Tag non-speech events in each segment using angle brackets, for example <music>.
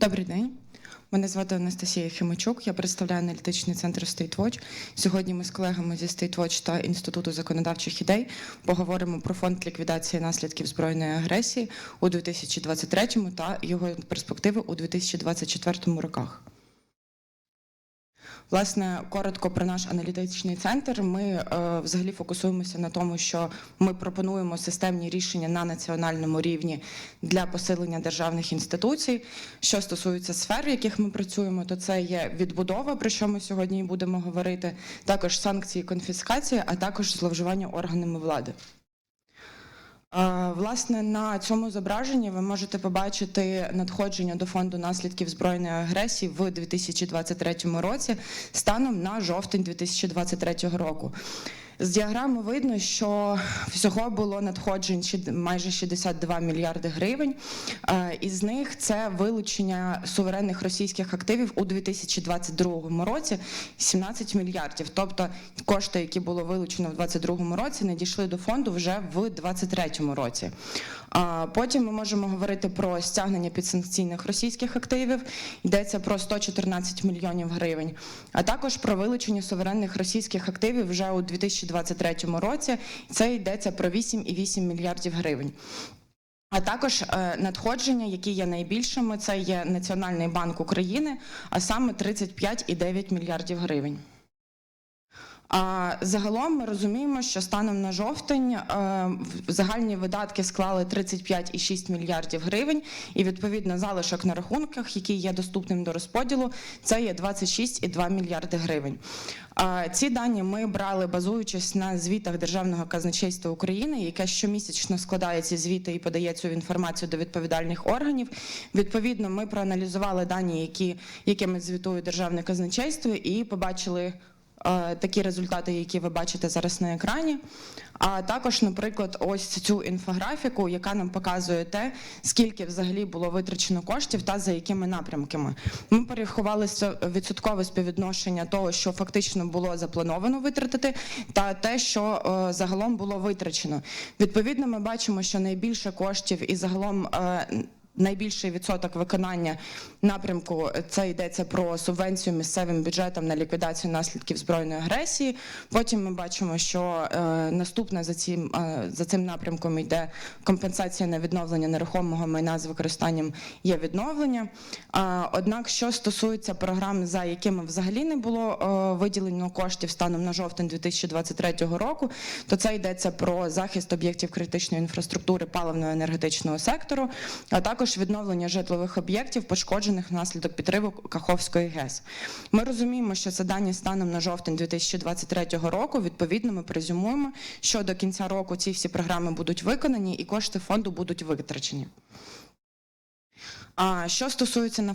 Добрий день. Мене звати Анастасія Химичук. Я представляю аналітичний центр StateWatch. Сьогодні ми з колегами зі StateWatch та Інституту законодавчих ідей поговоримо про фонд ліквідації наслідків збройної агресії у 2023 та його перспективи у 2024 роках. Власне, коротко про наш аналітичний центр. Ми е, взагалі фокусуємося на тому, що ми пропонуємо системні рішення на національному рівні для посилення державних інституцій. Що стосується сфер, в яких ми працюємо, то це є відбудова, про що ми сьогодні будемо говорити, також санкції, конфіскація, а також зловживання органами влади. Власне, на цьому зображенні ви можете побачити надходження до фонду наслідків збройної агресії в 2023 році станом на жовтень 2023 року. З діаграми видно, що всього було надходжень майже 62 мільярди гривень. Е, Із них це вилучення суверенних російських активів у 2022 році 17 мільярдів. Тобто кошти, які було вилучено в 2022 році, не дійшли до фонду вже в 2023 році. Потім ми можемо говорити про стягнення підсанкційних російських активів. Йдеться про 114 мільйонів гривень, а також про вилучення суверенних російських активів вже у 2023 році. Це йдеться про 8,8 мільярдів гривень. А також е, надходження, які є найбільшими, це є Національний банк України, а саме 35,9 мільярдів гривень. А загалом ми розуміємо, що станом на жовтень е, загальні видатки склали 35,6 мільярдів гривень, і відповідно залишок на рахунках, який є доступним до розподілу, це є 26,2 мільярди гривень. Ці дані ми брали базуючись на звітах Державного казначейства України, яке щомісячно складає ці звіти і подає цю інформацію до відповідальних органів. Відповідно, ми проаналізували дані, які, якими звітує Державне казначейство, і побачили такі результати, які ви бачите зараз на екрані. А також, наприклад, ось цю інфографіку, яка нам показує те, скільки взагалі було витрачено коштів та за якими напрямками. Ми порахували відсоткове співвідношення того, що фактично було заплановано витратити, та те, що е, загалом було витрачено. Відповідно, ми бачимо, що найбільше коштів і загалом. е, Найбільший відсоток виконання напрямку це йдеться про субвенцію місцевим бюджетам на ліквідацію наслідків збройної агресії. Потім ми бачимо, що е, наступне за цим е, за цим напрямком йде компенсація на відновлення нерухомого майна з використанням є відновлення. Однак, що стосується програм, за якими взагалі не було е, виділено коштів станом на жовтень 2023 року, то це йдеться про захист об'єктів критичної інфраструктури паливно-енергетичного сектору, а також відновлення житлових об'єктів, пошкоджених внаслідок підриву Каховської ГЕС. Ми розуміємо, що це дані станом на жовтень 2023 року. Відповідно, ми презюмуємо, що до кінця року ці всі програми будуть виконані і кошти фонду будуть витрачені. А що стосується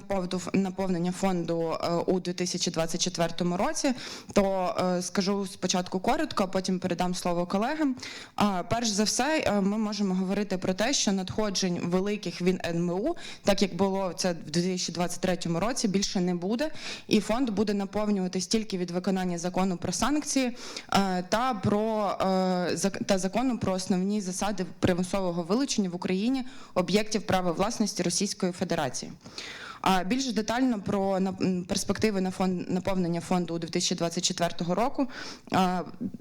наповнення фонду е, у 2024 році, то е, скажу спочатку коротко, а потім передам слово колегам. Перш за все, е, ми можемо говорити про те, що надходжень великих від НМУ, так як було це в 2023 році, більше не буде, і фонд буде наповнюватись тільки від виконання закону про санкції та про та закону про основні засади примусового вилучення в Україні об'єктів права власності Російської Федерації. А більш детально про перспективи на фонд наповнення фонду у 2024 року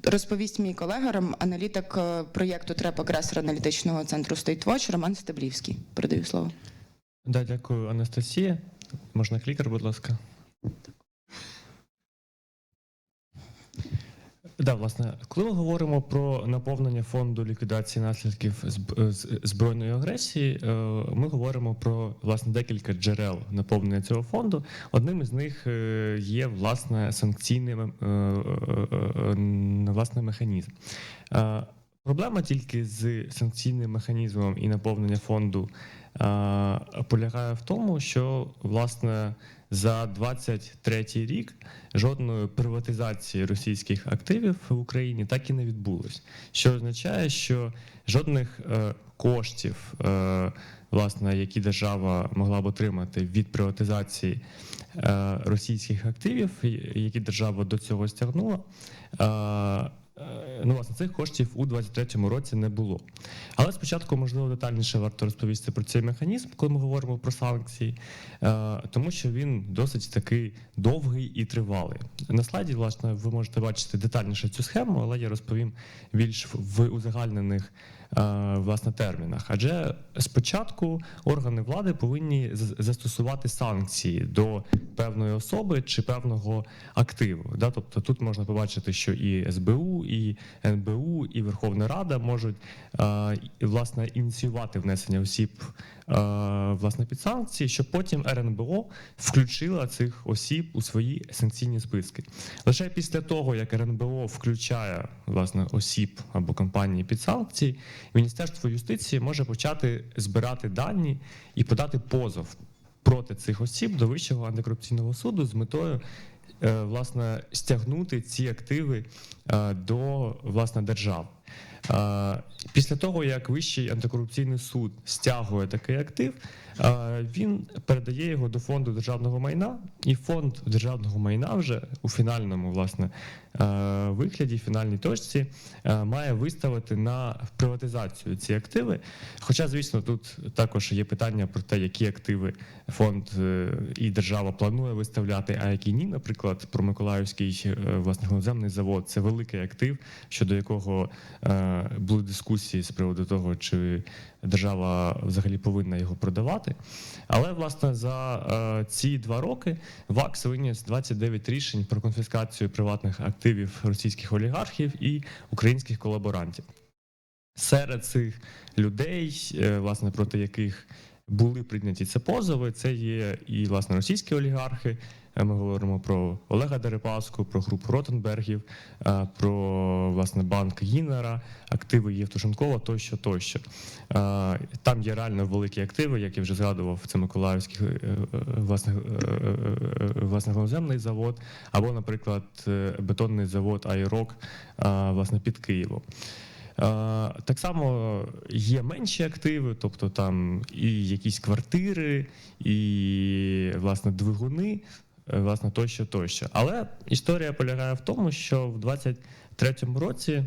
розповість мій колега, аналітик е, проєкту ТРЕП агресор аналітичного центру StateWatch Роман Стеблівський. Передаю слово. Да, дякую, Анастасія. Можна клікер, будь ласка. Да, власне, коли ми говоримо про наповнення фонду ліквідації наслідків збройної агресії, е, ми говоримо про власне декілька джерел наповнення цього фонду. Одним із них е, є власне санкційний е, е, е, е, власне механізм. Проблема тільки з санкційним механізмом і наповнення фонду полягає в тому, що власне за 23 рік жодної приватизації російських активів в Україні так і не відбулось. Що означає, що жодних е, коштів, е, власне, які держава могла б отримати від приватизації е, російських активів, які держава до цього стягнула. Е, ну, власне, цих коштів у 2023 році не було. Але спочатку, можливо, детальніше варто розповісти про цей механізм, коли ми говоримо про санкції, е, тому що він досить такий довгий і тривалий. На слайді, власне, ви можете бачити детальніше цю схему, але я розповім більш в- узагальнених власне термінах. Адже спочатку органи влади повинні застосувати санкції до певної особи чи певного активу. Да? Тобто тут можна побачити, що і СБУ, і НБУ, і Верховна Рада можуть е, власне ініціювати внесення осіб е, власне під санкції, щоб потім РНБО включила цих осіб у свої санкційні списки. Лише після того, як РНБО включає власне осіб або компанії під санкції, Міністерство юстиції може почати збирати дані і подати позов проти цих осіб до Вищого антикорупційного суду з метою е, власне стягнути ці активи е, до власне держав. Е, Після того, як Вищий антикорупційний суд стягує такий актив, він передає його до фонду державного майна, і фонд державного майна вже у фінальному власне вигляді, фінальній точці, має виставити на приватизацію ці активи. Хоча, звісно, тут також є питання про те, які активи фонд е, і держава планує виставляти, а які ні. Наприклад, про Миколаївський е, власне глиноземний завод це великий актив, щодо якого е, були дискусії з приводу того, чи держава взагалі повинна його продавати. Але власне за е, ці два роки ВАКС виніс 29 рішень про конфіскацію приватних активів російських олігархів і українських колаборантів. Серед цих людей, е, власне, проти яких були прийняті ці позови, це є і власне російські олігархи. Е, Ми говоримо про Олега Дерипаску, про групу Ротенбергів, е, про власне банк Гіннера, активи Євтушенкова тощо, тощо. Е, Там є реально великі активи, як я вже згадував, це Миколаївський власне, власне глиноземний завод, або, наприклад, бетонний завод Айрок власне під Києвом. Так само є менші активи, тобто там і якісь квартири, і власне двигуни, власне тощо, тощо. Але історія полягає в тому, що в 23-му році.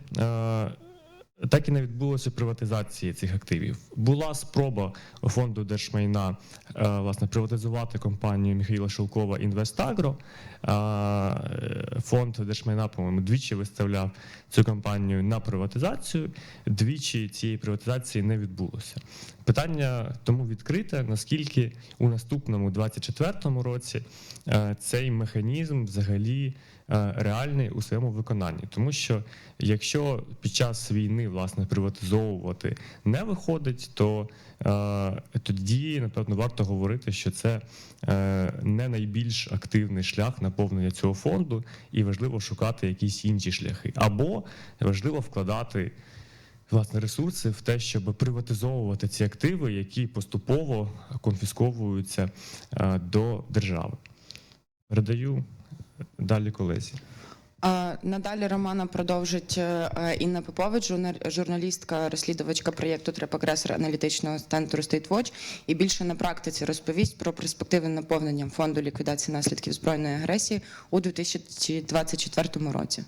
Так і не відбулося приватизації цих активів. Була спроба фонду держмайна е, власне приватизувати компанію Михайла Шелкова Інвестагро. Е, Фонд держмайна, по-моєму, двічі виставляв цю компанію на приватизацію. Двічі цієї приватизації не відбулося. Питання тому відкрите, наскільки у наступному 24-му році е, цей механізм взагалі реальний у своєму виконанні, тому що якщо під час війни власне приватизовувати не виходить, то е, тоді напевно варто говорити, що це е, не найбільш активний шлях наповнення цього фонду, і важливо шукати якісь інші шляхи, або важливо вкладати. Власне, ресурси в те, щоб приватизовувати ці активи, які поступово конфісковуються е, до держави. Передаю далі колезі. Надалі Романа продовжить е, е, Інна Попович, журналістка, розслідувачка проєкту «Треп-агресор» аналітичного центру State Watch і більше на практиці розповість про перспективи наповнення фонду ліквідації наслідків збройної агресії у 2024 році.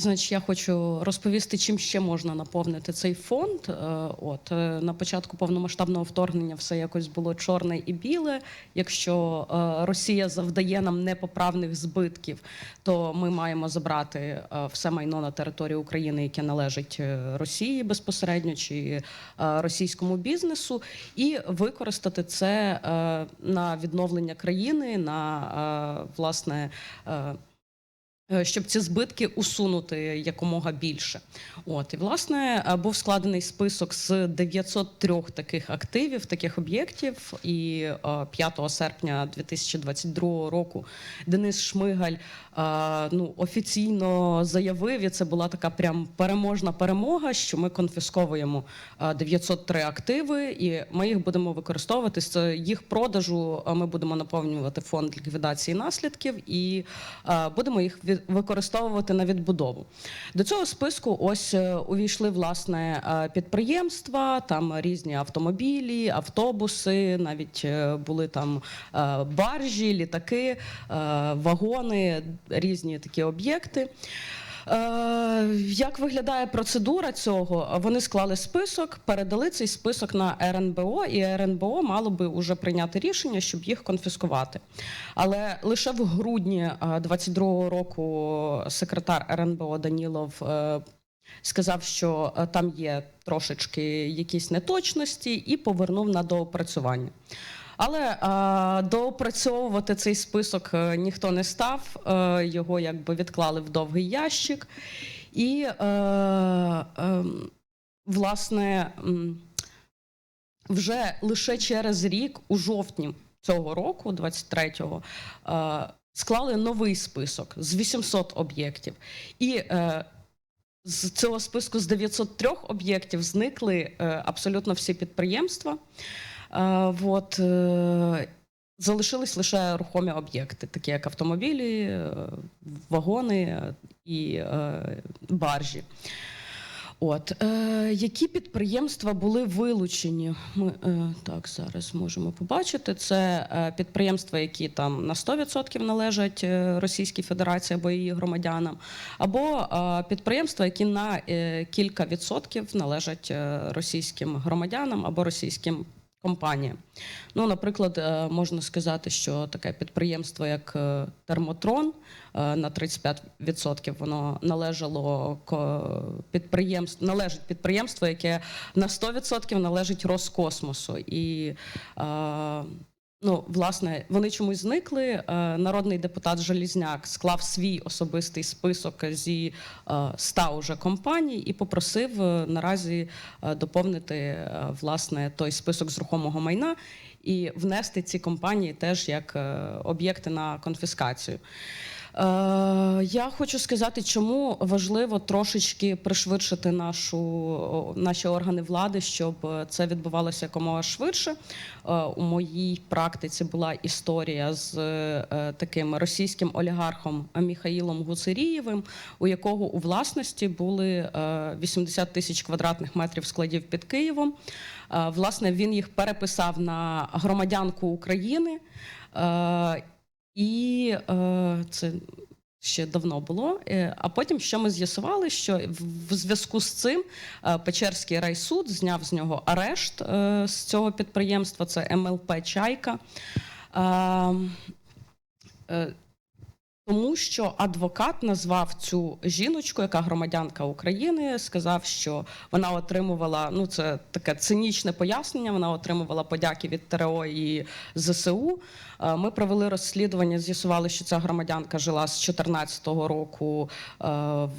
Значить, я хочу розповісти, чим ще можна наповнити цей фонд. Е, От е, на початку повномасштабного вторгнення все якось було чорне і біле. Якщо е, Росія завдає нам непоправних збитків, то ми маємо забрати все майно на території України, яке належить Росії безпосередньо чи російському бізнесу, і використати це на відновлення країни, на власне. Е, е, щоб ці збитки усунути якомога більше. От і власне е, був складений список з 903 таких активів, таких об'єктів. І е, 5 серпня 2022 року Денис Шмигаль е, ну офіційно заявив, і це була така прям переможна перемога, що ми конфісковуємо е, 903 активи, і ми їх будемо використовувати з їх продажу. е, Ми будемо наповнювати фонд ліквідації наслідків і е, будемо їх від- використовувати на відбудову. До цього списку ось е, увійшли власне е, підприємства, там різні автомобілі, автобуси, навіть е, були там баржі, літаки, вагони, різні такі об'єкти. Е, Як виглядає процедура цього? Вони склали список, передали цей список на РНБО, і РНБО мало би вже прийняти рішення, щоб їх конфіскувати. Але лише в грудні 22-го року секретар РНБО Данілов е, сказав, що е, там є трошечки якісь неточності, і повернув на доопрацювання. Але а, доопрацьовувати цей список е, ніхто не став, е, його якби відклали в довгий ящик. І, е, е, власне, вже лише через рік, у жовтні цього року, 23-го, е, склали новий список з 800 об'єктів. І е, з цього списку з 903 об'єктів зникли е, абсолютно всі підприємства. Е, от, е, залишились лише рухомі об'єкти, такі як автомобілі, е, вагони е, і е, баржі. От, е, які підприємства були вилучені? Ми е, так зараз можемо побачити. Це е, підприємства, які там на 100% належать е, Російській Федерації або її громадянам, або е, підприємства, які на е, кілька відсотків належать е, російським громадянам або російським компаніям. Ну, наприклад, е, можна сказати, що таке підприємство, як е, Термотрон, е, на 35% воно належало ко- підприємств, належить підприємство, яке на 100% належить Роскосмосу. І Ну, власне, вони чомусь зникли. Е, Народний депутат Желізняк склав свій особистий список зі ста уже компаній і попросив е, наразі е, доповнити е, власне той список з рухомого майна і внести ці компанії теж як е, об'єкти на конфіскацію. Е, Я хочу сказати, чому важливо трошечки пришвидшити нашу, наші органи влади, щоб це відбувалося якомога швидше. Е, У моїй практиці була історія з е, таким російським олігархом Міхаїлом Гуцерієвим, у якого у власності були е, 80 тисяч квадратних метрів складів під Києвом. Е, Власне, він їх переписав на громадянку України. І е, це ще давно було. Е, А потім що ми з'ясували, що в- зв'язку з цим е, Печерський райсуд зняв з нього арешт е, з цього підприємства. Це МЛП Чайка. Е, е, тому що адвокат назвав цю жіночку, яка громадянка України, сказав, що вона отримувала ну це таке цинічне пояснення. Вона отримувала подяки від ТРО і ЗСУ. Е, Ми провели розслідування, з'ясували, що ця громадянка жила з 2014 року е,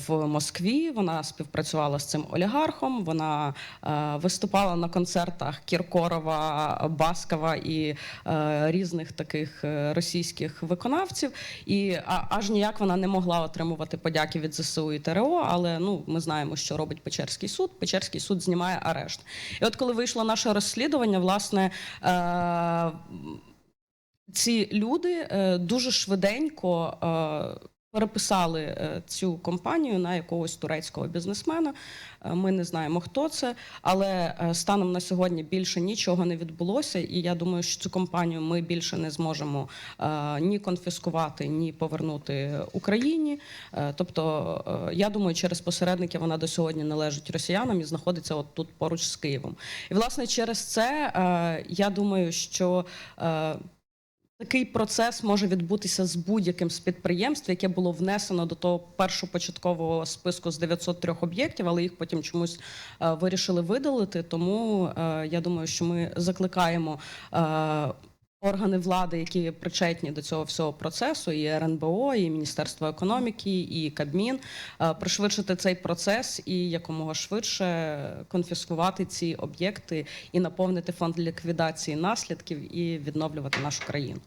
в Москві. Вона співпрацювала з цим олігархом. Вона е, виступала на концертах Кіркорова, Баскова і різних таких російських виконавців. І аж ніяк вона не могла отримувати подяки від ЗСУ і ТРО. Але ну ми знаємо, що робить Печерський суд. Печерський суд знімає арешт. І от коли вийшло наше розслідування, власне. Ці люди е, дуже швиденько е, переписали е, цю компанію на якогось турецького бізнесмена. Ми не знаємо, хто це, але станом на сьогодні більше нічого не відбулося. І я думаю, що цю компанію ми більше не зможемо ні конфіскувати, ні повернути Україні. Тобто, я думаю, через посередників вона до сьогодні належить росіянам і знаходиться от тут поруч з Києвом. І власне через це я думаю, що Такий процес може відбутися з будь-яким з підприємств, яке було внесено до того першопочаткового списку з 903 об'єктів, але їх потім чомусь е, вирішили видалити. Тому е, я думаю, що ми закликаємо. е, Органи влади, які причетні до цього всього процесу, і РНБО, і Міністерство економіки, і Кабмін, пришвидшити цей процес і якомога швидше конфіскувати ці об'єкти і наповнити фонд ліквідації наслідків і відновлювати нашу країну.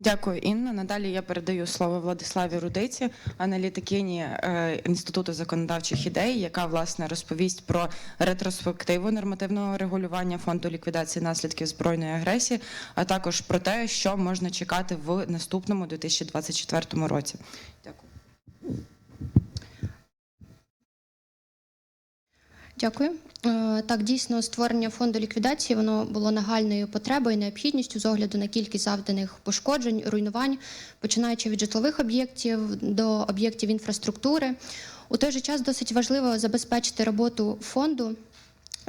Дякую, Інна. Надалі я передаю слово Владиславі Рудиці, аналітикині е, інституту законодавчих ідей, яка власне розповість про ретроспективу нормативного регулювання фонду ліквідації наслідків збройної агресії, а також про те, що можна чекати в наступному 2024 році. Дякую. Дякую. Е, Так, дійсно, створення фонду ліквідації воно було нагальною потребою, необхідністю з огляду на кількість завданих пошкоджень, руйнувань, починаючи від житлових об'єктів до об'єктів інфраструктури. У той же час досить важливо забезпечити роботу фонду.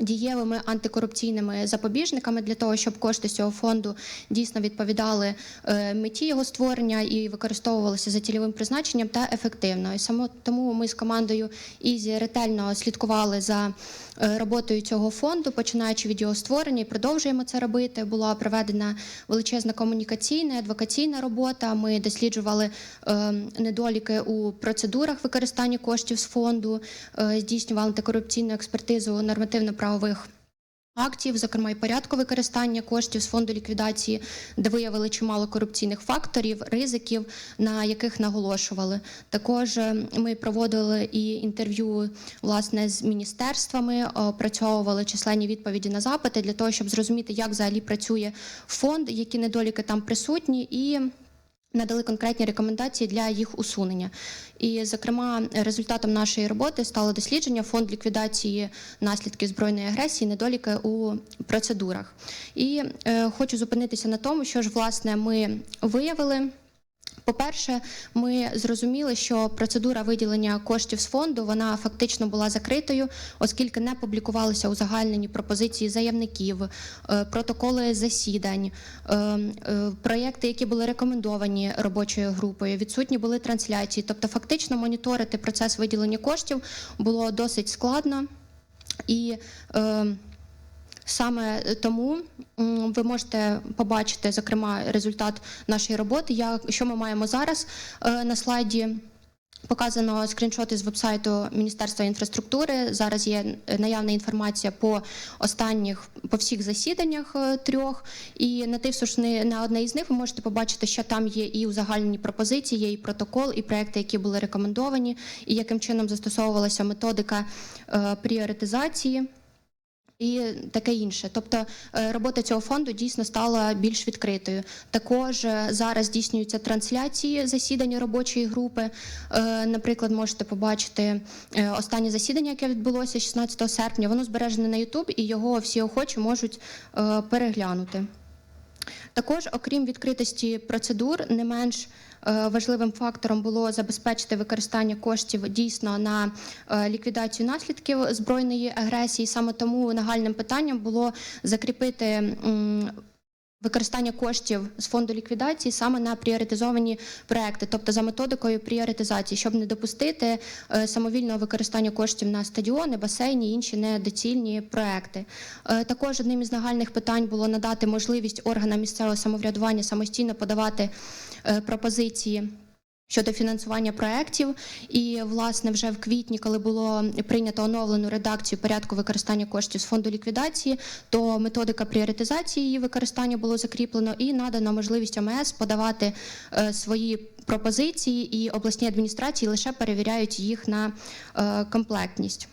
Дієвими антикорупційними запобіжниками для того, щоб кошти з цього фонду дійсно відповідали е, меті його створення і використовувалися за цільовим призначенням та ефективно. І саме тому ми з командою Ізі ретельно слідкували за е, роботою цього фонду, починаючи від його створення, і продовжуємо це робити. Була проведена величезна комунікаційна, адвокаційна робота. Ми досліджували е, недоліки у процедурах використання коштів з фонду, здійснювали антикорупційну експертизу нормативно-правових. Актів, зокрема, і порядку використання коштів з фонду ліквідації, де виявили чимало корупційних факторів, ризиків, на яких наголошували. Також е, ми проводили і інтерв'ю власне з міністерствами, опрацьовували численні відповіді на запити для того, щоб зрозуміти, як взагалі працює фонд, які недоліки там присутні, і надали конкретні рекомендації для їх усунення. І, зокрема, результатом нашої роботи стало дослідження фонд ліквідації наслідків збройної агресії, недоліки у процедурах. І е, хочу зупинитися на тому, що ж власне ми виявили. По-перше, ми зрозуміли, що процедура виділення коштів з фонду вона фактично була закритою, оскільки не публікувалися узагальнені пропозиції заявників, е, протоколи засідань, е, е, проєкти, які були рекомендовані робочою групою. Відсутні були трансляції. Тобто, фактично моніторити процес виділення коштів було досить складно і. Саме тому ви можете побачити, зокрема, результат нашої роботи. Я, що ми маємо зараз е, на слайді. Показано скріншоти з вебсайту Міністерства інфраструктури. Зараз є наявна інформація по останніх по всіх засіданнях е, трьох. І натиснувши на одне із них, ви можете побачити, що там є і узагальнені пропозиції, є і протокол, і проекти, які були рекомендовані, і яким чином застосовувалася методика е, пріоритизації і таке інше. Тобто е, робота цього фонду дійсно стала більш відкритою. Також е, зараз здійснюються трансляції засідань робочої групи. Е, Наприклад, можете побачити останнє засідання, яке відбулося 16 серпня. Воно збережене на YouTube, і його всі охочі можуть переглянути. Також, окрім відкритості процедур, не менш е, важливим фактором було забезпечити використання коштів дійсно на е, ліквідацію наслідків збройної агресії. Саме тому нагальним питанням було закріпити. Використання коштів з фонду ліквідації саме на пріоритизовані проекти, тобто за методикою пріоритизації, щоб не допустити е, самовільного використання коштів на стадіони, басейні інші недоцільні проекти. Е, Також одним із нагальних питань було надати можливість органам місцевого самоврядування самостійно подавати е, пропозиції. Щодо фінансування проєктів, і власне вже в квітні, коли було прийнято оновлену редакцію порядку використання коштів з фонду ліквідації, то методика пріоритизації її використання було закріплено і надано можливість ОМС подавати е, свої пропозиції, і обласні адміністрації лише перевіряють їх на е, комплектність.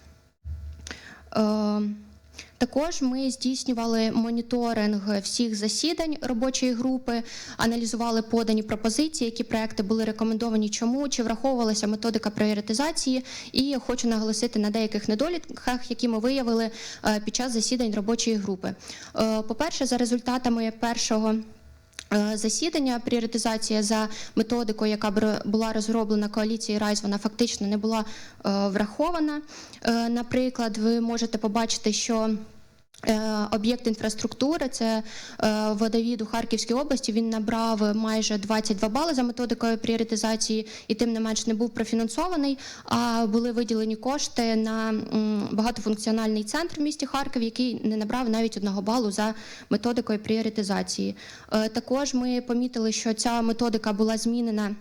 Також ми здійснювали моніторинг всіх засідань робочої групи, аналізували подані пропозиції, які проекти були рекомендовані, чому чи враховувалася методика пріоритизації. І хочу наголосити на деяких недоліках, які ми виявили е, під час засідань робочої групи. Е, По-перше, за результатами першого. Е, Засідання пріоритизація за методикою, яка була розроблена коаліцією Райс, вона фактично не була е, врахована. Е, Наприклад, ви можете побачити, що об'єкт інфраструктури це е, водовід у Харківській області. Він набрав майже 22 бали за методикою пріоритизації, і тим не менш не був профінансований. А були виділені кошти на багатофункціональний центр в місті Харків, який не набрав навіть одного балу за методикою пріоритизації. Е, Також ми помітили, що ця методика була змінена.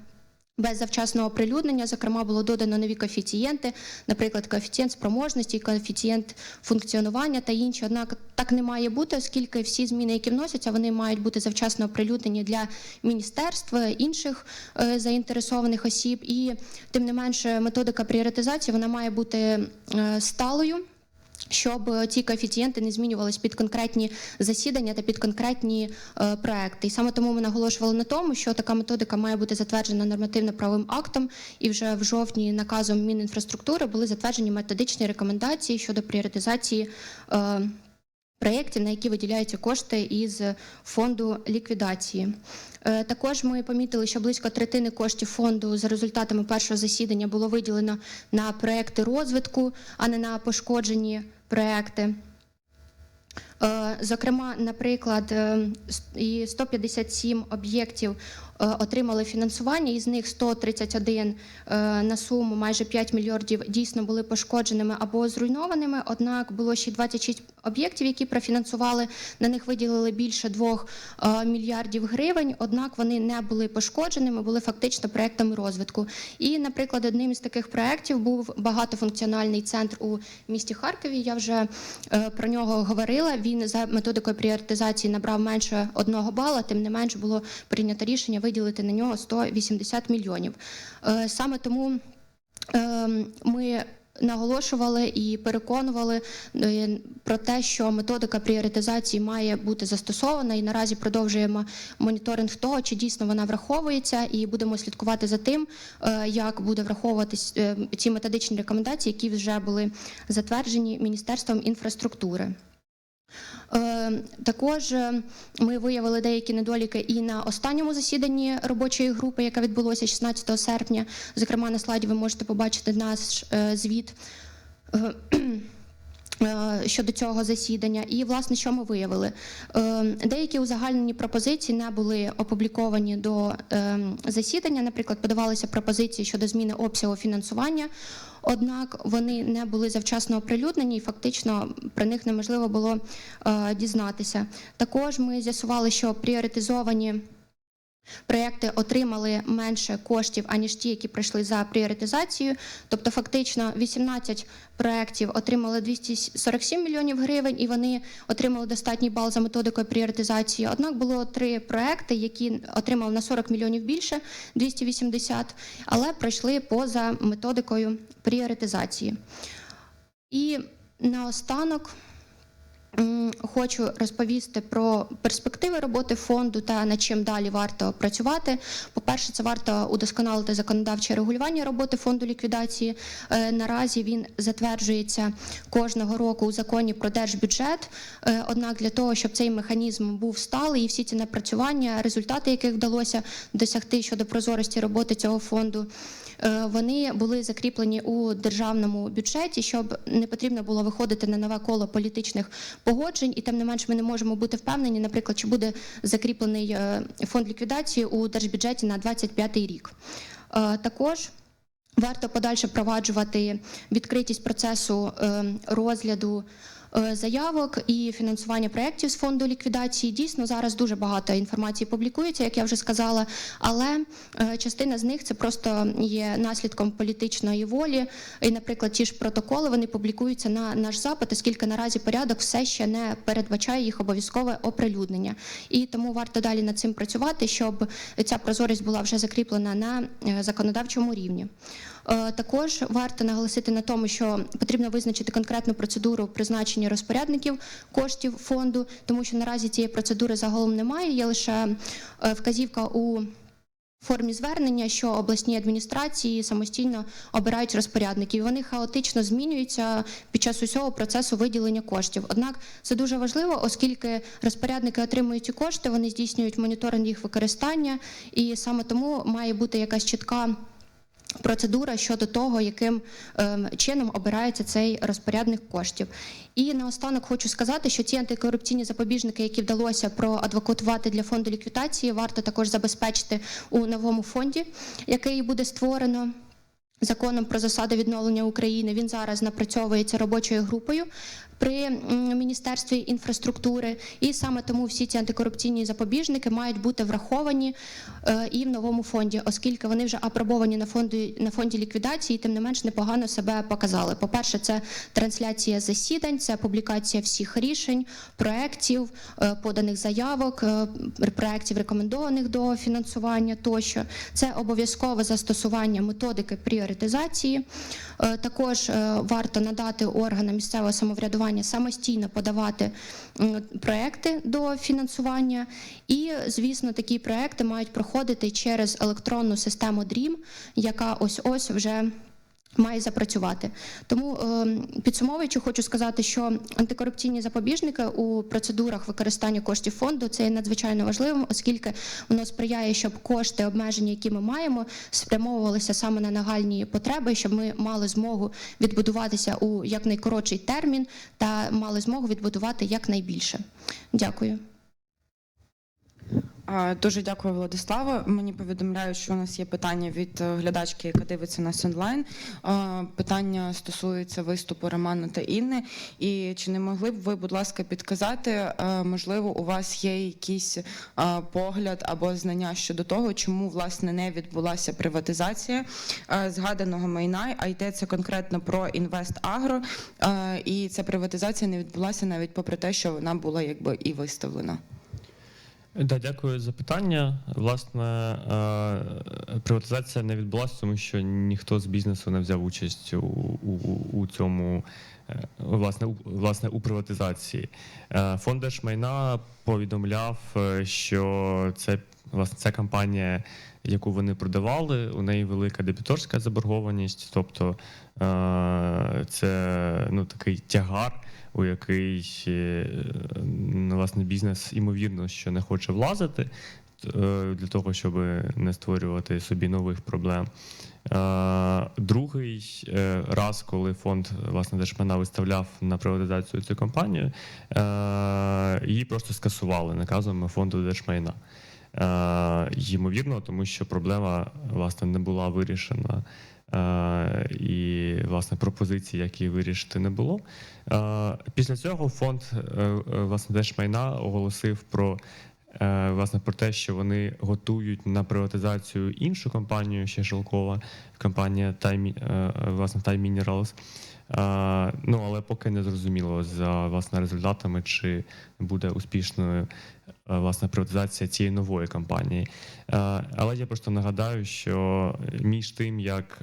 Без завчасного оприлюднення, зокрема, було додано нові коефіцієнти, наприклад, коефіцієнт спроможності, коефіцієнт функціонування та інші. Однак так не має бути, оскільки всі зміни, які вносяться, вони мають бути завчасно оприлюднені для міністерств, інших е, заінтересованих осіб. І тим не менше, методика пріоритизації вона має бути е, сталою. Щоб е, ці коефіцієнти не змінювалися під конкретні засідання та під конкретні е, проекти. І саме тому ми наголошували на тому, що така методика має бути затверджена нормативно-правовим актом, і вже в жовтні наказом Мінінфраструктури були затверджені методичні рекомендації щодо пріоритизації е, проєктів, на які виділяються кошти із фонду ліквідації. Е, Також ми помітили, що близько третини коштів фонду за результатами першого засідання було виділено на проекти розвитку, а не на пошкоджені проекти. Е, Зокрема, наприклад, е, і 157 об'єктів отримали фінансування, із них 131 е, на суму майже 5 мільярдів дійсно були пошкодженими або зруйнованими. Однак було ще 26 об'єктів, які профінансували. На них виділили більше 2 е, мільярдів гривень. Однак вони не були пошкодженими, були фактично проектами розвитку. І, наприклад, одним із таких проєктів був багатофункціональний центр у місті Харкові. Я вже е, про нього говорила. Він за методикою пріоритизації набрав менше одного бала, тим не менш було прийнято рішення виділити на нього 180 мільйонів. Е, Саме тому е, ми наголошували і переконували е, про те, що методика пріоритизації має бути застосована, і наразі продовжуємо моніторинг того, чи дійсно вона враховується, і будемо слідкувати за тим, як буде враховуватись ці методичні рекомендації, які вже були затверджені Міністерством інфраструктури. Е, Також е, ми виявили деякі недоліки і на останньому засіданні робочої групи, яка відбулося 16 серпня. Зокрема, на слайді ви можете побачити наш е, звіт. <clears throat> Щодо цього засідання, і власне, що ми виявили, деякі узагальнені пропозиції не були опубліковані до засідання. Наприклад, подавалися пропозиції щодо зміни обсягу фінансування, однак вони не були завчасно оприлюднені, і фактично про них неможливо було е, дізнатися. Також ми з'ясували, що пріоритизовані. Проекти отримали менше коштів, аніж ті, які пройшли за пріоритизацією. Тобто, фактично, 18 проєктів отримали 247 мільйонів гривень, і вони отримали достатній бал за методикою пріоритизації. Однак було три проекти, які отримали на 40 мільйонів більше 280, але пройшли поза методикою пріоритизації. І наостанок. Хочу розповісти про перспективи роботи фонду та над чим далі варто працювати. По-перше, це варто удосконалити законодавче регулювання роботи фонду ліквідації. Е, Наразі він затверджується кожного року у законі про держбюджет. Е, Однак для того, щоб цей механізм був сталий і всі ці напрацювання, результати яких вдалося досягти щодо прозорості роботи цього фонду. Е, Вони були закріплені у державному бюджеті, щоб не потрібно було виходити на нове коло політичних погоджень, і тим не менш ми не можемо бути впевнені, наприклад, чи буде закріплений е, фонд ліквідації у держбюджеті на 25 рік. Е, Також Варто подальше впроваджувати відкритість процесу розгляду заявок і фінансування проєктів з фонду ліквідації. Дійсно, зараз дуже багато інформації публікується, як я вже сказала, але е, частина з них це просто є наслідком політичної волі. І, наприклад, ті ж протоколи вони публікуються на наш запит, оскільки наразі порядок все ще не передбачає їх обов'язкове оприлюднення. І тому варто далі над цим працювати, щоб ця прозорість була вже закріплена на е, законодавчому рівні. Е, Також варто наголосити на тому, що потрібно визначити конкретну процедуру призначення розпорядників коштів фонду, тому що наразі цієї процедури загалом немає. Є лише е, вказівка у формі звернення, що обласні адміністрації самостійно обирають розпорядників. Вони хаотично змінюються під час усього процесу виділення коштів. Однак це дуже важливо, оскільки розпорядники отримують ці кошти, вони здійснюють моніторинг їх використання, і саме тому має бути якась чітка. Процедура щодо того, яким ем, чином обирається цей розпорядник коштів. І наостанок хочу сказати, що ці антикорупційні запобіжники, які вдалося проадвокатувати для фонду ліквідації, варто також забезпечити у новому фонді, який буде створено. Законом про засади відновлення України він зараз напрацьовується робочою групою. При міністерстві інфраструктури, і саме тому всі ці антикорупційні запобіжники мають бути враховані е, і в новому фонді, оскільки вони вже апробовані на фонді на фонді ліквідації, тим не менш непогано себе показали. По перше, це трансляція засідань, це публікація всіх рішень, проєктів, е, поданих заявок, е, проєктів рекомендованих до фінансування тощо. Це обов'язкове застосування методики пріоритизації. Також варто надати органам місцевого самоврядування самостійно подавати проекти до фінансування. І, звісно, такі проекти мають проходити через електронну систему DREAM, яка ось ось вже. Має запрацювати. Тому е, підсумовуючи, хочу сказати, що антикорупційні запобіжники у процедурах використання коштів фонду це є надзвичайно важливим, оскільки воно сприяє, щоб кошти обмежені, які ми маємо, спрямовувалися саме на нагальні потреби, щоб ми мали змогу відбудуватися у якнайкоротший термін та мали змогу відбудувати якнайбільше. Дякую. Дуже дякую, Владислава. Мені повідомляють, що у нас є питання від е, глядачки, яка дивиться нас онлайн. Питання стосується виступу Романа та Інни. І чи не могли б ви, будь ласка, підказати, е, можливо, у вас є якийсь е, погляд або знання щодо того, чому власне не відбулася приватизація згаданого майна, а йдеться конкретно про Інвестагро, і ця приватизація не відбулася навіть попри те, що вона була якби і виставлена. Да, дякую за питання. Власне, е, приватизація не відбулася, тому що ніхто з бізнесу не взяв участь у, у, у цьому. е, Власне, у, власне, у приватизації. Е, Фонд держмайна повідомляв, що це власне ця компанія, яку вони продавали, у неї велика дебіторська заборгованість, тобто е, це ну, такий тягар, у який е, ну, власне бізнес ймовірно, що не хоче влазити е, для того, щоб не створювати собі нових проблем. Другий раз, коли фонд власне держмайна виставляв на приватизацію цю компанію, її просто скасували наказом фонду держмайна. Е, Ймовірно, тому що проблема власне не була вирішена. Е, І власне пропозиції, які вирішити не було. Е, Після цього фонд власне держмайна оголосив про власне про те, що вони готують на приватизацію іншу компанію, ще Шелкова, компанія Time, е, власне Time Minerals. Ну але поки не зрозуміло за власне результатами, чи буде успішною власне приватизація цієї нової компанії. Е, Але я просто нагадаю, що між тим, як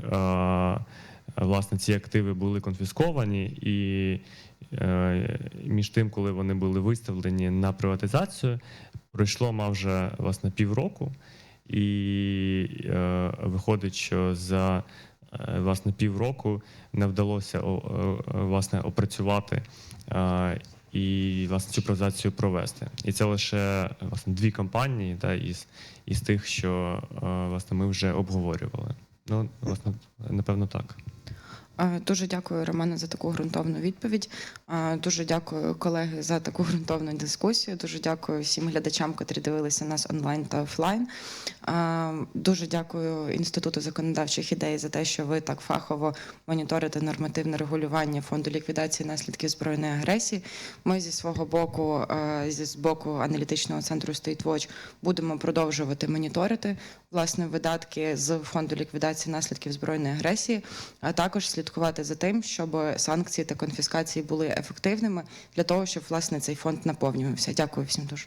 власне ці активи були конфісковані, і е, між тим, коли вони були виставлені на приватизацію, пройшло майже власне півроку, і е, виходить, що за власне півроку не вдалося е, власне опрацювати. е, І власне цю приватизацію провести, і це лише власне дві компанії, да, із, із тих, що е, власне ми вже обговорювали. Ну, власне, напевно, так. Е, Дуже дякую, Романе, за таку ґрунтовну відповідь. Е, Дуже дякую, колеги, за таку ґрунтовну дискусію. Дуже дякую всім глядачам, котрі дивилися нас онлайн та офлайн. Е, Дуже дякую Інституту законодавчих ідей за те, що ви так фахово моніторите нормативне регулювання фонду ліквідації наслідків збройної агресії. Ми зі свого боку, зі з боку аналітичного центру State Watch будемо продовжувати моніторити власне видатки з фонду ліквідації наслідків збройної агресії, а також слідкувати за тим, щоб санкції та конфіскації були ефективними для того, щоб власне цей фонд наповнювався. Дякую всім дуже.